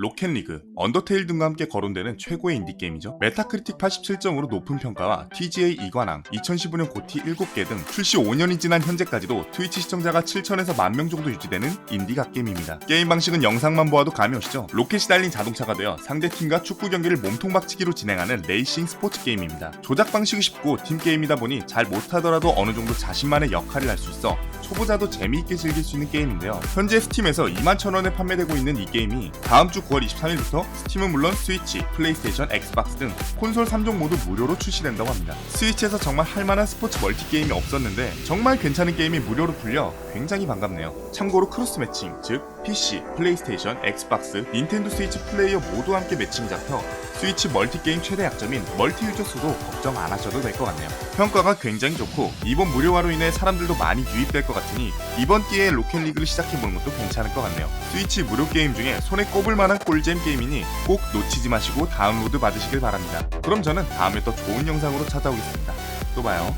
로켓리그, 언더테일 등과 함께 거론되는 최고의 인디게임이죠. 메타크리틱 87점으로 높은 평가와 TGA 2관왕, 2015년 고티 7개 등 출시 5년이 지난 현재까지도 트위치 시청자가 7천에서 만명 정도 유지되는 인디가 게임입니다. 게임 방식은 영상만 보아도 감이 오시죠? 로켓이 달린 자동차가 되어 상대 팀과 축구 경기를 몸통 박치기로 진행하는 레이싱 스포츠 게임입니다. 조작 방식이 쉽고 팀 게임이다 보니 잘 못하더라도 어느 정도 자신만의 역할을 할 수 있어 초보자도 재미있게 즐길 수 있는 게임인데요. 현재 스팀에서 21,000원에 판매되고 있는 이 게임이 다음 주 9월 23일부터 스팀은 물론 스위치, 플레이스테이션, 엑스박스 등 콘솔 3종 모두 무료로 출시된다고 합니다. 스위치에서 정말 할만한 스포츠 멀티 게임이 없었는데 정말 괜찮은 게임이 무료로 풀려 굉장히 반갑네요. 참고로 크로스 매칭, 즉 PC, 플레이스테이션, 엑스박스, 닌텐도 스위치 플레이어 모두 함께 매칭이 잡혀 스위치 멀티 게임 최대 약점인 멀티 유저 수도 걱정 안 하셔도 될 것 같네요. 평가가 굉장히 좋고 이번 무료화로 인해 사람들도 많이 유입될 것 같으니 이번 기회에 로켓리그를 시작해보는 것도 괜찮을 것 같네요. 스위치 무료 게임 중에 손에 꼽을 만한 꿀잼 게임이니 꼭 놓치지 마시고 다운로드 받으시길 바랍니다. 그럼 저는 다음에 또 좋은 영상으로 찾아오겠습니다. 또 봐요.